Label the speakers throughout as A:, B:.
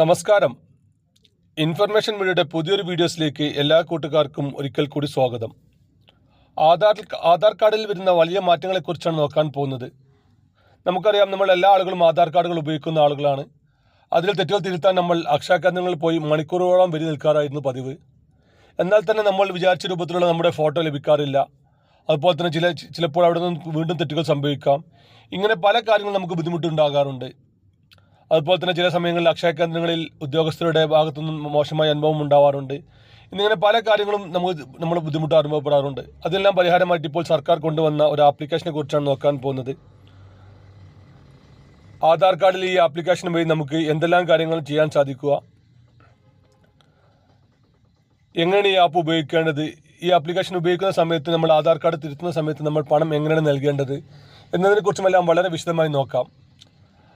A: നമസ്കാരം. ഇൻഫർമേഷൻ മീഡിയയുടെ പുതിയൊരു വീഡിയോസിലേക്ക് എല്ലാ കൂട്ടുകാർക്കും ഒരിക്കൽ കൂടി സ്വാഗതം. ആധാർ ആധാർ കാർഡിൽ വരുന്ന വലിയ മാറ്റങ്ങളെക്കുറിച്ചാണ് നോക്കാൻ പോകുന്നത്. നമുക്കറിയാം നമ്മൾ എല്ലാ ആളുകളും ആധാർ കാർഡുകൾ ഉപയോഗിക്കുന്ന ആളുകളാണ്. അതിൽ തെറ്റുകൾ തിരുത്താൻ നമ്മൾ അക്ഷയ കേന്ദ്രങ്ങളിൽ പോയി മണിക്കൂറുകളോളം വരി നിൽക്കാറായിരുന്നു പതിവ്. എന്നാൽ തന്നെ നമ്മൾ വിചാരിച്ച രൂപത്തിലുള്ള നമ്മുടെ ഫോട്ടോ ലഭിക്കാറില്ല. അതുപോലെ തന്നെ ചില ചിലപ്പോൾ അവിടെ നിന്ന് വീണ്ടും തെറ്റുകൾ സംഭവിക്കാം. ഇങ്ങനെ പല കാര്യങ്ങളും നമുക്ക് ബുദ്ധിമുട്ടുണ്ടാകാറുണ്ട്. അതുപോലെ തന്നെ ചില സമയങ്ങളിൽ അക്ഷയ കേന്ദ്രങ്ങളിൽ ഉദ്യോഗസ്ഥരുടെ ഭാഗത്തുനിന്നും മോശമായ അനുഭവം ഉണ്ടാവാറുണ്ട്. എന്നിങ്ങനെ പല കാര്യങ്ങളും നമുക്ക് നമ്മൾ ബുദ്ധിമുട്ട് അനുഭവപ്പെടാറുണ്ട്. അതെല്ലാം പരിഹാരമായിട്ട് ഇപ്പോൾ സർക്കാർ കൊണ്ടുവന്ന ഒരു ആപ്ലിക്കേഷനെ കുറിച്ചാണ് നോക്കാൻ പോകുന്നത്. ആധാർ കാർഡിൽ ഈ ആപ്ലിക്കേഷൻ വഴി നമുക്ക് എന്തെല്ലാം കാര്യങ്ങൾ ചെയ്യാൻ സാധിക്കുക? എങ്ങനെയാണ് ഈ ആപ്പ് ഉപയോഗിക്കേണ്ടത്? ഈ ആപ്ലിക്കേഷൻ ഉപയോഗിക്കുന്ന സമയത്ത് നമ്മൾ ആധാർ കാർഡ് തിരുത്തുന്ന സമയത്ത് നമ്മൾ പണം എങ്ങനെയാണ് നൽകേണ്ടത്? എന്നതിനെക്കുറിച്ചുമെല്ലാം വളരെ വിശദമായി നോക്കാം.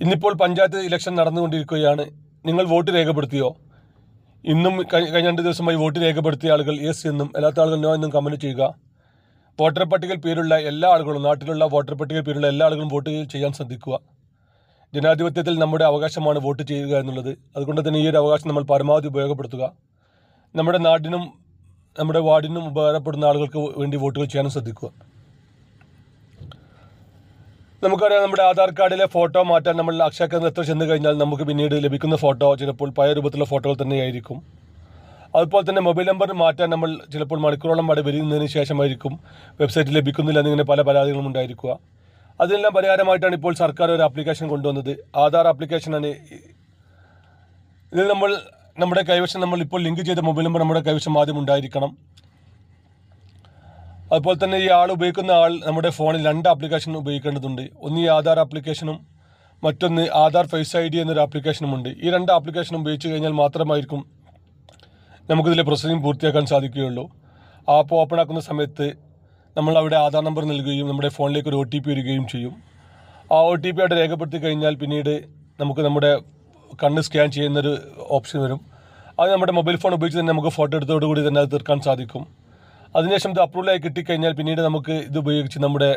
A: ഇന്നിപ്പോൾ പഞ്ചായത്ത് ഇലക്ഷൻ നടന്നുകൊണ്ടിരിക്കുകയാണ്. നിങ്ങൾ വോട്ട് രേഖപ്പെടുത്തിയോ? ഇന്നും കഴിഞ്ഞ രണ്ട് ദിവസമായി വോട്ട് രേഖപ്പെടുത്തിയ ആളുകൾ യെസ് എന്നും അല്ലാത്ത ആളുകൾ നോ എന്നും കമന്റ് ചെയ്യുക. വോട്ടർ പട്ടികയിൽ പേരുള്ള എല്ലാ ആളുകളും നാട്ടിലുള്ള വോട്ടർ പട്ടികയിൽ പേരുള്ള എല്ലാ ആളുകളും വോട്ട് ചെയ്യാൻ ശ്രദ്ധിക്കുക. ജനാധിപത്യത്തിൽ നമ്മുടെ അവകാശമാണ് വോട്ട് ചെയ്യുക എന്നുള്ളത്. അതുകൊണ്ട് തന്നെ ഈ ഒരു അവകാശം നമ്മൾ പരമാവധി ഉപയോഗപ്പെടുത്തുക. നമ്മുടെ നാടിനും നമ്മുടെ വാർഡിനും ഉപകാരപ്പെടുന്ന ആളുകൾക്ക് വേണ്ടി വോട്ടുകൾ ചെയ്യാനും ശ്രദ്ധിക്കുക. നമുക്കറിയാം നമ്മുടെ ആധാർ കാർഡിലെ ഫോട്ടോ മാറ്റാൻ നമ്മൾ അക്ഷയ കേന്ദ്രത്തിൽ ചെന്ന് കഴിഞ്ഞാൽ നമുക്ക് പിന്നീട് ലഭിക്കുന്ന ഫോട്ടോ ചിലപ്പോൾ പഴയ രൂപത്തിലുള്ള ഫോട്ടോകൾ തന്നെയായിരിക്കും അതുപോലെ തന്നെ മൊബൈൽ നമ്പർ മാറ്റാൻ നമ്മൾ ചിലപ്പോൾ മണിക്കൂറോളം അവിടെ വരുന്നതിന് ശേഷമായിരിക്കും വെബ്സൈറ്റ് ലഭിക്കുന്നില്ല എന്നിങ്ങനെ പല പരാതികളും ഉണ്ടായിരിക്കുക. അതിനെല്ലാം പരിഹാരമായിട്ടാണ് ഇപ്പോൾ സർക്കാർ ഒരു ആപ്ലിക്കേഷൻ കൊണ്ടുവന്നത്. ആധാർ ആപ്ലിക്കേഷനാണ് ഇതിൽ നമ്മൾ നമ്മുടെ കൈവശം നമ്മൾ ഇപ്പോൾ ലിങ്ക് ചെയ്ത മൊബൈൽ നമ്പർ നമ്മുടെ കൈവശം ആദ്യം ഉണ്ടായിരിക്കണം. അതുപോലെ തന്നെ ഈ ആൾ ഉപയോഗിക്കുന്ന ആൾ നമ്മുടെ ഫോണിൽ രണ്ട് ആപ്ലിക്കേഷൻ ഉപയോഗിക്കേണ്ടതുണ്ട്. ഒന്ന് ഈ ആധാർ ആപ്ലിക്കേഷനും മറ്റൊന്ന് ആധാർ ഫേസ് ഐ ഡി എന്നൊരു ആപ്ലിക്കേഷനും ഉണ്ട്. ഈ രണ്ട് ആപ്ലിക്കേഷനും ഉപയോഗിച്ച് കഴിഞ്ഞാൽ മാത്രമായിരിക്കും നമുക്കിതിലെ പ്രോസസ്സിംഗ് പൂർത്തിയാക്കാൻ സാധിക്കുകയുള്ളൂ. ആപ്പ് ഓപ്പൺ ആക്കുന്ന സമയത്ത് നമ്മൾ അവിടെ ആധാർ നമ്പർ നൽകുകയും നമ്മുടെ ഫോണിലേക്ക് ഒരു ഒ ടി പി വരികയും ചെയ്യും. ആ ഒ ടി പി അവിടെ രേഖപ്പെടുത്തി കഴിഞ്ഞാൽ പിന്നീട് നമുക്ക് നമ്മുടെ കണ്ണ് സ്കാൻ ചെയ്യുന്നൊരു ഓപ്ഷൻ വരും. അത് നമ്മുടെ മൊബൈൽ ഫോൺ ഉപയോഗിച്ച് തന്നെ നമുക്ക് ഫോട്ടോ എടുത്തോടുകൂടി തന്നെ അത് തീർക്കാൻ സാധിക്കും. അതിനുശേഷം ഇത് അപ്രൂവലായി കിട്ടിക്കഴിഞ്ഞാൽ പിന്നീട് നമുക്ക് ഇത് ഉപയോഗിച്ച് നമ്മുടെ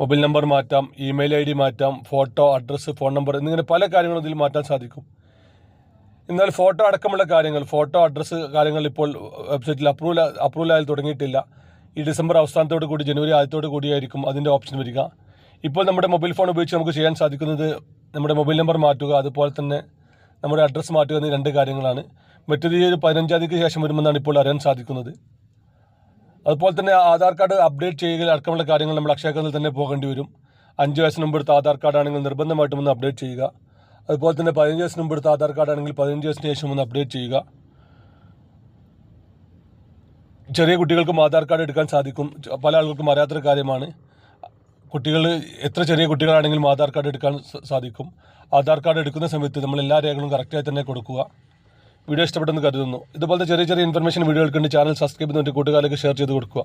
A: മൊബൈൽ നമ്പർ മാറ്റാം ഇമെയിൽ ഐ ഡി മാറ്റാം ഫോട്ടോ അഡ്രസ്സ് ഫോൺ നമ്പർ എന്നിങ്ങനെ പല കാര്യങ്ങളും ഇതിൽ മാറ്റാൻ സാധിക്കും. എന്നാൽ ഫോട്ടോ അടക്കമുള്ള കാര്യങ്ങൾ ഫോട്ടോ അഡ്രസ്സ് കാര്യങ്ങൾ ഇപ്പോൾ വെബ്സൈറ്റിൽ അപ്രൂവൽ അപ്രൂവൽ ആയി തുടങ്ങിയിട്ടില്ല. ഈ ഡിസംബർ അവസാനത്തോടു കൂടി ജനുവരി ആദ്യത്തോടു കൂടിയായിരിക്കും അതിന്റെ ഓപ്ഷൻ വരിക. ഇപ്പോൾ നമ്മുടെ മൊബൈൽ ഫോൺ ഉപയോഗിച്ച് നമുക്ക് ചെയ്യാൻ സാധിക്കുന്നത് നമ്മുടെ മൊബൈൽ നമ്പർ മാറ്റുക അതുപോലെ തന്നെ നമ്മുടെ അഡ്രസ്സ് മാറ്റുക എന്നീ രണ്ട് കാര്യങ്ങളാണ്. മറ്റൊരു പതിനഞ്ചാം തീയതിക്ക് ശേഷം വരുമെന്നാണ് ഇപ്പോൾ അറിയാൻ സാധിക്കുന്നത്. അതുപോലെ തന്നെ ആധാർ കാർഡ് അപ്ഡേറ്റ് ചെയ്യുക അടക്കമുള്ള കാര്യങ്ങൾ നമ്മൾ അക്ഷയ കേന്ദ്രത്തിൽ തന്നെ പോകേണ്ടി വരും. അഞ്ച് വയസ്സിന് മുമ്പ് എടുത്ത ആധാർ കാർഡ് ആണെങ്കിൽ നിർബന്ധമായിട്ടും ഒന്ന് അപ്ഡേറ്റ് ചെയ്യുക. അതുപോലെ തന്നെ പതിനഞ്ച് വയസ്സിന് മുമ്പ് എടുത്ത ആധാർ കാർഡ് ആണെങ്കിൽ പതിനഞ്ച് വയസ്സിന് ശേഷം ഒന്ന് അപ്ഡേറ്റ് ചെയ്യുക. ചെറിയ കുട്ടികൾക്കും ആധാർ കാർഡ് എടുക്കാൻ സാധിക്കും. പല ആളുകൾക്കും അറിയാത്തൊരു കാര്യമാണ്. കുട്ടികൾ എത്ര ചെറിയ കുട്ടികളാണെങ്കിലും ആധാർ കാർഡ് എടുക്കാൻ സാധിക്കും. ആധാർ കാർഡ് എടുക്കുന്ന സമയത്ത് നമ്മൾ എല്ലാ രേഖകളും കറക്റ്റായി തന്നെ കൊടുക്കുക. വീഡിയോ ഇഷ്ടപ്പെട്ടെന്ന് കരുതുന്നു. ഇതുപോലത്തെ ചെറിയ ചെറിയ ഇൻഫർമേഷൻ വീഡിയോകൾക്ക് വേണ്ടി ചാനൽ സബ്സ്ക്രൈബ് ചെയ്തിട്ട് കൂട്ടുകാരിലേക്ക് ഷെയർ ചെയ്ത് കൊടുക്കുക.